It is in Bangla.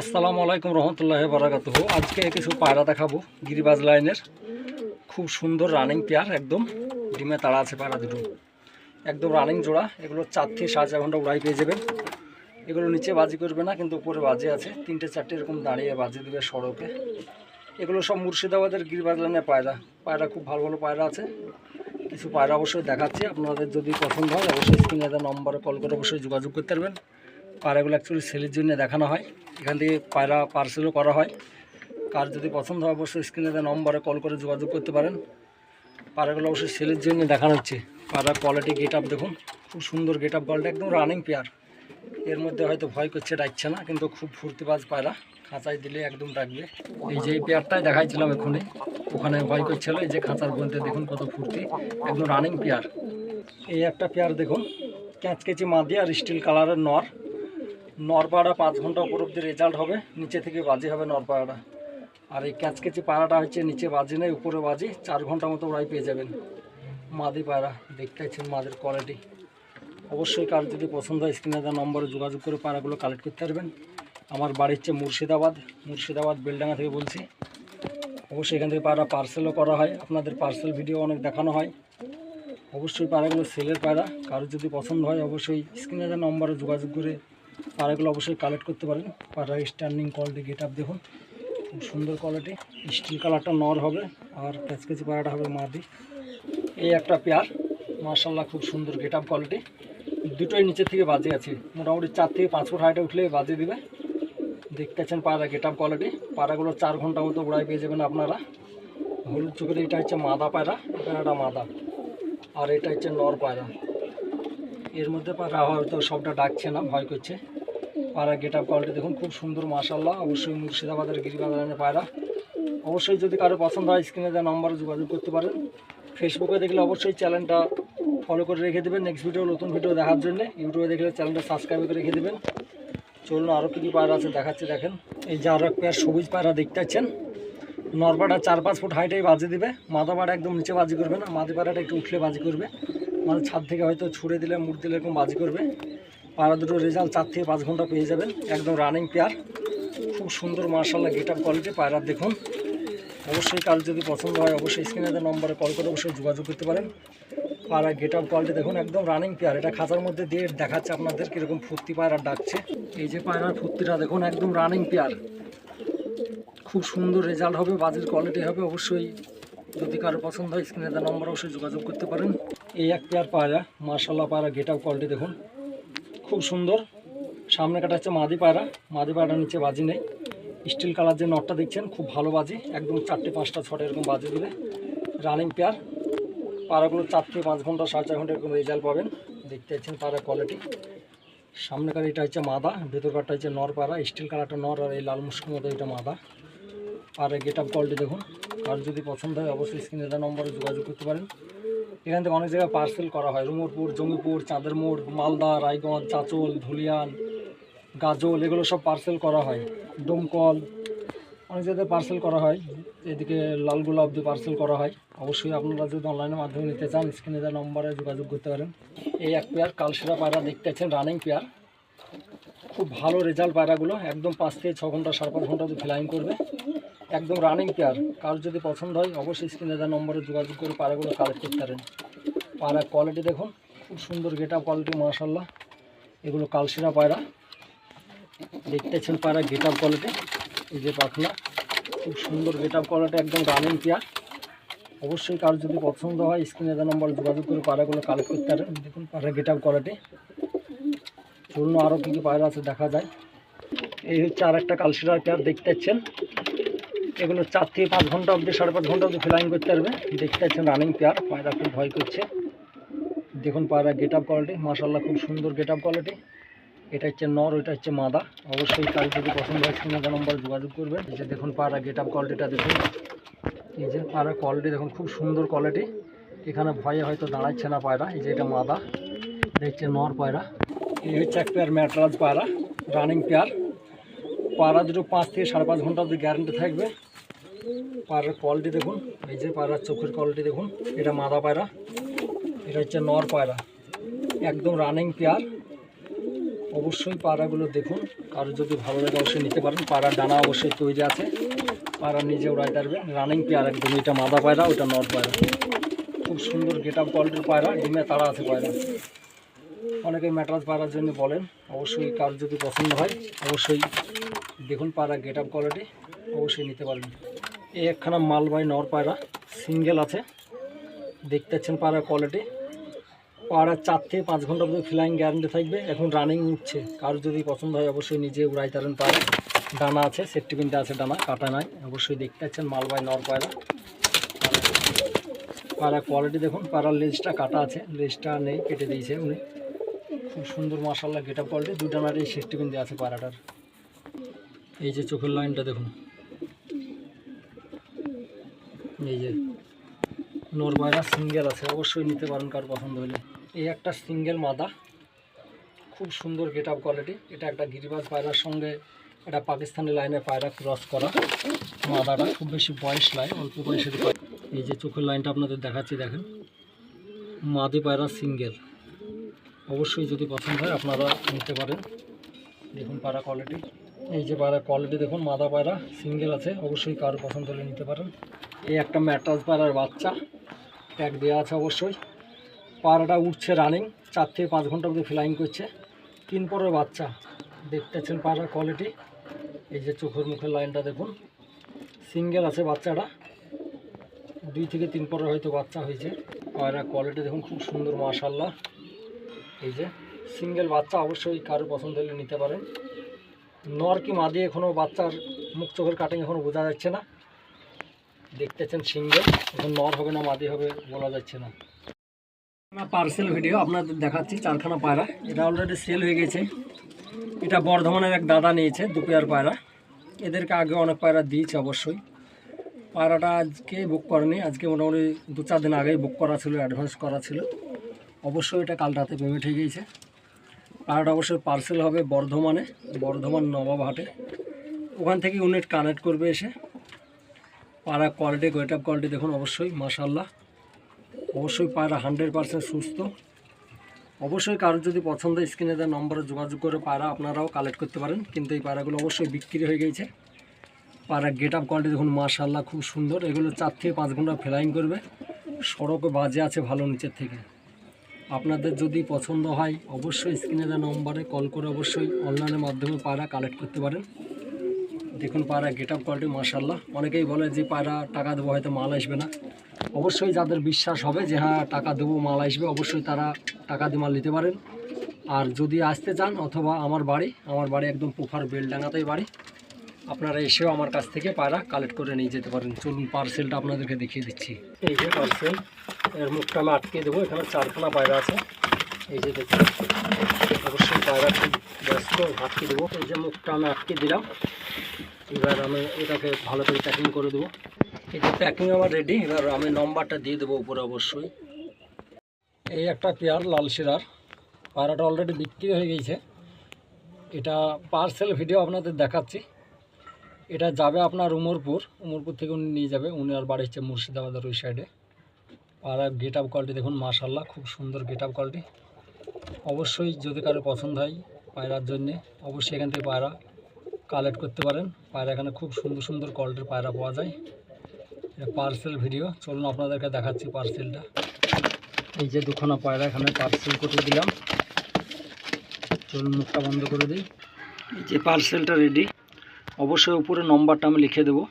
আসসালামু আলাইকুম রহমতুল্লাহ বারাকাতুহ। আজকে কিছু পায়রা দেখাবো, গিরিবাজ লাইনের। খুব সুন্দর রানিং পেয়ার, একদম ডিমে তাড়া আছে পায়রা দুটো। একদম রানিং জোড়া, এগুলো চার থেকে সাড়ে চার ঘণ্টা উড়াই পেয়ে যাবেন। এগুলো নিচে বাজি করবে না, কিন্তু উপরে বাজে আছে। তিনটে চারটে এরকম দাঁড়িয়ে বাজি দেবে সড়কে। এগুলো সব মুর্শিদাবাদের গিরিবাজ লাইনের পায়রা। পায়রা খুব ভালো ভালো পায়রা আছে। কিছু পায়রা অবশ্যই দেখাচ্ছি, আপনাদের যদি পছন্দ হয়, অবশ্যই স্ক্রিনে নম্বরে কল করে অবশ্যই যোগাযোগ করতে পারবেন। পায়রাগুলো অ্যাকচুয়ালি সেলের জন্য দেখানো হয়। এখান থেকে পায়রা পার্সেলও করা হয়। কার যদি পছন্দ হয় অবশ্যই স্ক্রিনে দেওয়া নম্বরে কল করে যোগাযোগ করতে পারেন। পায়রাগুলো অবশ্যই সেলের জন্য দেখানো হচ্ছে। পায়রা কোয়ালিটি গেট আপ দেখুন, খুব সুন্দর গেট আপ কোয়ালিটি একদম রানিং পেয়ার এর মধ্যে হয়তো ভয় করছে, ডাকছে না, কিন্তু খুব ফুর্তিবাজ পায়রা। খাঁচায় দিলে একদম ডাকবে। এই যে পেয়ারটাই দেখাইছিলাম এখনই ওখানে ভয় করছিল, এই যে খাঁচার বলতে দেখুন কত ফুর্তি, একদম রানিং পেয়ার এই একটা পেয়ার দেখুন ক্যাঁচকেচি মাদি আর স্টিল কালারের নর। নরপাড়া পাঁচ ঘণ্টা উপর অব্দি রেজাল্ট হবে। নিচে থেকে বাজি হবে নরপাড়াটা আর এই ক্যাচকেচি পাড়াটা হচ্ছে নিচে বাজি নেই, উপরে বাজি। চার ঘণ্টা মতো ওরাই পেয়ে যাবেন। মাদি পায়রা দেখতে পাচ্ছেন মাদের কোয়ালিটি অবশ্যই কার যদি পছন্দ হয় স্ক্রিনে দেওয়া নম্বরে যোগাযোগ করে পায়রাগুলো কালেক্ট করতে পারবেন। আমার বাড়ি হচ্ছে মুর্শিদাবাদ। মুর্শিদাবাদ বেলডাঙ্গা থেকে বলছি। অবশ্যই এখান থেকে পায়রা পার্সেলও করা হয়। আপনাদের পার্সেল ভিডিও অনেক দেখানো হয়। অবশ্যই পায়রাগুলো সেলের পায়রা কারোর যদি পছন্দ হয়, অবশ্যই স্ক্রিনে দেওয়া নম্বরে যোগাযোগ করে পায়রাগুলো অবশ্যই কালেক্ট করতে পারেন। পায়রা স্ট্যান্ডিং কোয়ালিটি গেট আপ দেখুন। খুব সুন্দর কোয়ালিটি স্টিল কালারটা নর হবে, আর ক্যাচকেচি পায়রাটা হবে মাদি। এই একটা পেয়ার মার্শাল্লাহ খুব সুন্দর গেট আপ কোয়ালিটি দুটোই নিচের থেকে বাজে আছে। মোটামুটি চার থেকে পাঁচ ফুট হাইটে উঠলে বাজে দিবে। দেখতে পাচ্ছেন পায়রা গেট আপ কোয়ালিটি পায়রাগুলো চার ঘণ্টা মতো উড়াই পেয়ে যাবেন আপনারা। হলুদ চোখের এটা হচ্ছে মাদা পায়রা, পায়রাটা মাদা। আর এটা হচ্ছে নর পায়রা। এর মধ্যে পায়রা হয়তো সবটা ডাকছে না, ভয় করছে। পায়রা গেট আপ কোয়ালিটি দেখুন, খুব সুন্দর মাসাল্লাহ অবশ্যই মুর্শিদাবাদের গিরিবাজারের পায়রা। অবশ্যই যদি কারও পছন্দ হয়, স্ক্রিনে দেওয়া নম্বরে যোগাযোগ করতে পারেন। ফেসবুকে দেখলে অবশ্যই চ্যানেলটা ফলো করে রেখে দেবেন। নেক্সট ভিডিও নতুন ভিডিও দেখার জন্য ইউটিউবে দেখলে চ্যানেলটা সাবস্ক্রাইব করে রেখে দেবেন। চলুন আরও কী কী পায়রা আছে দেখাচ্ছে, দেখেন। এই যে আরও এক পেয়ার সবুজ পায়রা দেখতে পাচ্ছেন। নরপাড়া চার পাঁচ ফুট হাইটেই বাজি দিবে। মাথা পাড়া একদম নিচে বাজি করবে না। মাদি পাড়াটা একটু উঠলে বাজি করবে। মানে ছাদ থেকে হয়তো ছুড়ে দিলে, মুড় দিলে এরকম বাজি করবে। পাড়া দুটো রেজাল্ট চার থেকে পাঁচ ঘণ্টা পেয়ে যাবেন। একদম রানিং পেয়ার খুব সুন্দর মার্শাল্লাহ গেট আপ কোয়ালিটি পায়রা দেখুন। অবশ্যই কার যদি পছন্দ হয়, অবশ্যই স্ক্রিনে নম্বরে কল করে অবশ্যই যোগাযোগ করতে পারেন। পায়রা গেট আপ কোয়ালিটি দেখুন, একদম রানিং পেয়ার এটা খাঁচার মধ্যে দিয়ে দেখাচ্ছে আপনাদের কীরকম ফুর্তি পায়রা ডাকছে। এই যে পায়রার ফুর্তিটা দেখুন, একদম রানিং পেয়ার খুব সুন্দর রেজাল্ট হবে, বাজির কোয়ালিটি হবে। অবশ্যই যদি কারও পছন্দ হয় স্ক্রিনে দেওয়া নম্বর অবশ্যই যোগাযোগ করতে পারেন। এই এক পেয়ার পায়রা মার্শাল্লাহ পায়রা গেট আপ কোয়ালিটি দেখুন। খুব সুন্দর। সামনে কাটা হচ্ছে মাদি পায়রা। মাদি পায়রার নিচে বাজি নেই। স্টিল কালার যে নটটা দেখছেন, খুব ভালো বাজি। একদম চারটে, পাঁচটা, ছটা এরকম বাজি দিবে রানিং পেয়ার পায়রাগুলো চার থেকে পাঁচ ঘণ্টা, সাড়ে চার ঘণ্টা এরকম রেজাল্ট পাবেন। দেখতে পাচ্ছেন পাড়ার কোয়ালিটি সামনেকার এটা হচ্ছে মাদা। ভেতরকারটা হচ্ছে নর পাড়া স্টিল কালারটা নর আর এই লাল মুষ্কির মতো এটা মাদা। আর গেট আপ কোয়ালিটি দেখুন। আর যদি পছন্দ হয়, অবশ্যই স্ক্রিনে নম্বরে যোগাযোগ করতে পারেন। এখান থেকে অনেক জায়গায় পার্সেল করা হয়। রুমরপুর জমিপুর চাঁদের মোড় মালদা, রায়গঞ্জ, চাঁচল, ধুলিয়ান, গাজল, এগুলো সব পার্সেল করা হয়। ডোমকল, অনেক জায়গায় পার্সেল করা হয়। এদিকে লালগোলা অব্দি পার্সেল করা হয়। অবশ্যই আপনারা যদি অনলাইনের মাধ্যমে নিতে চান স্ক্রিনে দেওয়া নম্বরে যোগাযোগ করতে পারেন। এই এক পেয়ার কালসেরা পায়রা দেখতে পাচ্ছেন রানিং পেয়ার খুব ভালো রেজাল্ট পায়রাগুলো, একদম পাঁচ থেকে ছ ঘণ্টা, সাড়ে পাঁচ ঘণ্টা ফ্লাইং করবে। একদম রানিং পেয়ার কার যদি পছন্দ হয়, অবশ্যই স্ক্রিনে দেওয়া নম্বরে যোগাযোগ করে পায়রাগুলো কালেক্ট করতে পারেন। পায়রা কোয়ালিটি দেখুন, খুব সুন্দর গেট আপ কোয়ালিটি মার্শাল্লাহ এগুলো কালশিরা পায়রা। দেখতেছেন পায়রা গেট আপ কোয়ালিটি এই যে পাখনা, খুব সুন্দর গেট আপ কোয়ালিটি একদম রানিং পেয়ার অবশ্যই কার যদি পছন্দ হয় স্ক্রিনে দেওয়া নম্বরে যোগাযোগ করে পায়রাগুলো কালেক্ট করতে পারেন। দেখুন পায়রা গেট আপ কোয়ালিটি চলুন আরও কী কী পায়রা আছে দেখা যায়। এই হচ্ছে আর একটা কালশিরার পেয়ার দেখতে পাচ্ছেন এগুলো চার থেকে পাঁচ ঘণ্টা অবধি, সাড়ে পাঁচ ঘণ্টা অবধি ফ্লাইং করতে পারবে। দেখতে পাচ্ছেন রানিং পেয়ার পায়রা খুব ভয় করছে। দেখুন পায়রা গেট আপ কোয়ালিটি মাসাল্লাহ খুব সুন্দর গেট আপ কোয়ালিটি এটা হচ্ছে নর ওইটা হচ্ছে মাদা। অবশ্যই কাল যদি পছন্দ হয় স্ক্রিনে নম্বর যোগাযোগ করবেন। এই যে দেখুন পায়রা গেট আপ কোয়ালিটিটা দেখুন। এই যে পায়রা কোয়ালিটি দেখুন, খুব সুন্দর কোয়ালিটি এখানে ভয়ে হয়তো দাঁড়াচ্ছে না পায়রা, এই যে এটা মাদা। এটা হচ্ছে নর পায়রা। এই হচ্ছে এক পেয়ার ম্যাটরাজ পায়রা রানিং পেয়ার পায়রা দুটো পাঁচ থেকে সাড়ে পাঁচ ঘণ্টা অবধি গ্যারান্টি থাকবে। পাড়ার কোয়ালিটি দেখুন, এই যে পায়রার চোখের কোয়ালিটি দেখুন, এটা মাদা পায়রা, এটা হচ্ছে নর পায়রা, একদম রানিং পেয়ার অবশ্যই পাড়াগুলো দেখুন আর যদি ভালো লাগে অবশ্যই নিতে পারেন। পাড়ার ডানা অবশ্যই তৈরি আছে পায়রা নিজে উড়াই পারবে রানিং পেয়ার একদম, এটা মাদা পায়রা, ওটা নর পায়রা। খুব সুন্দর গেট আপ কোয়ালিটির পায়রা, ডিমে তারা আছে পায়রা অনেকে ম্যাট্রাস পায়রার জন্য বলেন, অবশ্যই কার যদি পছন্দ হয়, অবশ্যই দেখুন পায়রা গেট আপ কোয়ালিটি অবশ্যই নিতে পারবেন। এই একখানা মালবাই নর পায়রা সিঙ্গেল আছে। দেখতে পাচ্ছেন পায়রার কোয়ালিটি পায়রা চার থেকে পাঁচ ঘণ্টা পর্যন্ত ফ্লাইং গ্যারান্টি থাকবে। এখন রানিং উঠছে। কারও যদি পছন্দ হয়, অবশ্যই নিজে উড়াই তারেন পায়রা ডানা আছে সেফটি পিনটা আছে ডানা, কাটা নাই। অবশ্যই দেখতে পাচ্ছেন মালবাই নর পায়রা। পায়রা কোয়ালিটি দেখুন পায়রার লেজটা কাটা আছে। লেজটা নেই, কেটে দিয়েছে উনি। খুব সুন্দর মাসাল্লাহ গেট আপ কোয়ালিটি দুটা নাট এই সেফটি পিন দেওয়া আছে পায়রাটার এই যে চোখের লাইনটা দেখুন। এই যে নোর পায়রা সিঙ্গেল আছে, অবশ্যই নিতে পারেন কার পছন্দ হলে। এই একটা সিঙ্গেল মাদা, খুব সুন্দর গেট আপ কোয়ালিটি। এটা একটা গিরিবাজ পায়রার সঙ্গে এটা পাকিস্তানি লাইনে পায়রা ক্রস করা মাদাটা, খুব বেশি বয়স নাই, অল্প বয়সের এই যে চোখের লাইনটা আপনাদের দেখাচ্ছি, দেখেন। মাদি পায়রা সিঙ্গেল। অবশ্যই যদি পছন্দ হয়, আপনারা নিতে পারেন। দেখুন পায়রা কোয়ালিটি। এই যে পায়রা কোয়ালিটি দেখুন, মাদা পায়রা সিঙ্গেল আছে, অবশ্যই কারও পছন্দ হলে নিতে পারেন। এই একটা ম্যাট্রাস পায়রার বাচ্চা ট্যাগ দেওয়া আছে অবশ্যই। পায়রাটা উঠছে রানিং চার থেকে পাঁচ ঘণ্টা অবধি ফ্লাইং করছে। তিন পরের বাচ্চা, দেখতেছেন পায়রার কোয়ালিটি এই যে চোখের মুখের লাইনটা দেখুন। সিঙ্গেল আছে বাচ্চাটা। দুই থেকে তিন পরের হয়তো বাচ্চা হয়েছে। পায়রা কোয়ালিটি দেখুন, খুব সুন্দর মাশাল্লাহ এই যে সিঙ্গেল বাচ্চা, অবশ্যই কারও পছন্দ হলে নিতে পারেন। নর কি মাদি এখনও বাচ্চার মুখ চোখের কাটিং এখনও বোঝা যাচ্ছে না। দেখতেছেন সিঙ্গেল এখন নর হবে না মাদি হবে বলা যাচ্ছে না। পার্সেল ভিডিও আপনাদের দেখাচ্ছি চারখানা পায়রা। এটা অলরেডি সেল হয়ে গেছে। এটা বর্ধমানের এক দাদা নিয়েছে, দুপেয়ার পায়রা। এদেরকে আগে অনেক পায়রা দিয়েছে অবশ্যই। পায়রাটা আজকে বুক করেনি, আজকে মোটামুটি দু চার দিন আগেই বুক করা ছিল অ্যাডভান্স করা ছিল। অবশ্যই এটা কাল রাতে পেমেন্ট হয়ে গিয়েছে। পায়রাটা অবশ্যই পার্সেল হবে বর্ধমানে, বর্ধমান নবাব হাটে। ওখান থেকে ইউনিট কানেক্ট করবে এসে। পায়রা কোয়ালিটি গোয়েট আপ কোয়ালিটি দেখুন অবশ্যই মাশাল্লাহ অবশ্যই পায়রা হান্ড্রেড পার্সেন্ট সুস্থ। অবশ্যই কারোর যদি পছন্দ স্ক্রিনে দেওয়া নম্বরে যোগাযোগ করে পায়রা আপনারাও কালেক্ট করতে পারেন। কিন্তু এই পায়রাগুলো অবশ্যই বিক্রি হয়ে গেছে। পায়রা গেট আপ কোয়ালিটি দেখুন মাশাল্লাহ খুব সুন্দর। এগুলো চার থেকে পাঁচ ঘণ্টা ফ্লাইং করবে। সড়কে বাজে আছে ভালো নিচের থেকে। আপনাদের যদি পছন্দ হয়, অবশ্যই স্ক্রিনে দেওয়া নম্বরে কল করে অবশ্যই অনলাইনের মাধ্যমে পায়রা কালেক্ট করতে পারেন। দেখুন পায়রা গেট আপ কোয়ালিটি মাশাল্লাহ অনেকেই বলে যে পায়রা টাকা দেবো, হয়তো মাল আসবে না। অবশ্যই যাদের বিশ্বাস হবে যে হ্যাঁ টাকা দেবো, মাল আসবে, অবশ্যই তারা টাকা দিয়ে মাল নিতে পারেন। আর যদি আসতে চান অথবা আমার বাড়ি আমার বাড়ি একদম পোফার বেলডাঙ্গাতেই বাড়ি। আপনারা এসেও আমার কাছ থেকে পায়রা কালেক্ট করে নিয়ে যেতে পারেন। চলুন পার্সেলটা আপনাদেরকে দেখিয়ে দিচ্ছি। এই যে পার্সেল এর মুখটা আমি আটকে দেবো, এখানে চারখানা পায়রা আছে। এই যে দেখুন, অবশ্যই পায়রা খুব ব্যস্ত, আটকে দেবো। এই যে মুখটা আমি আটকে দিলাম, এবার আমি এটাকে ভালো করে প্যাকিং করে দেবো। এই যে প্যাকিং আমার রেডি এবার আমি নম্বরটা দিয়ে দেবো উপরে অবশ্যই। এই একটা পেয়ার, লাল শিরার। পায়রাটা অলরেডি বিক্রি হয়ে গেছে। এটা পার্সেল ভিডিও আপনাদের দেখাচ্ছি। এটা যাবে আপনার উমরপুর উমরপুর থেকে উনি নিয়ে যাবে। উনি আর বাড়ি হচ্ছে মুর্শিদাবাদের ওই সাইডে আর গেট আপ কোয়ালিটি দেখুন মাশাল্লাহ খুব সুন্দর গেট আপ কোয়ালিটি অবশ্যই যদি কারও পছন্দ হয় পায়রার জন্যে, অবশ্যই এখান থেকে পায়রা কালেক্ট করতে পারেন। পায়রা এখানে খুব সুন্দর সুন্দর কোয়ালিটির পায়রা পাওয়া যায়। পার্সেল ভিডিও চলুন আপনাদেরকে দেখাচ্ছি পার্সেলটা এই যে দুখানা পায়রা এখানে পার্সেল করে দিলাম। চলুন মুখটা বন্ধ করে দিই। এই যে পার্সেলটা রেডি অবশ্যই উপরে নম্বরটা আমি লিখে দেবো।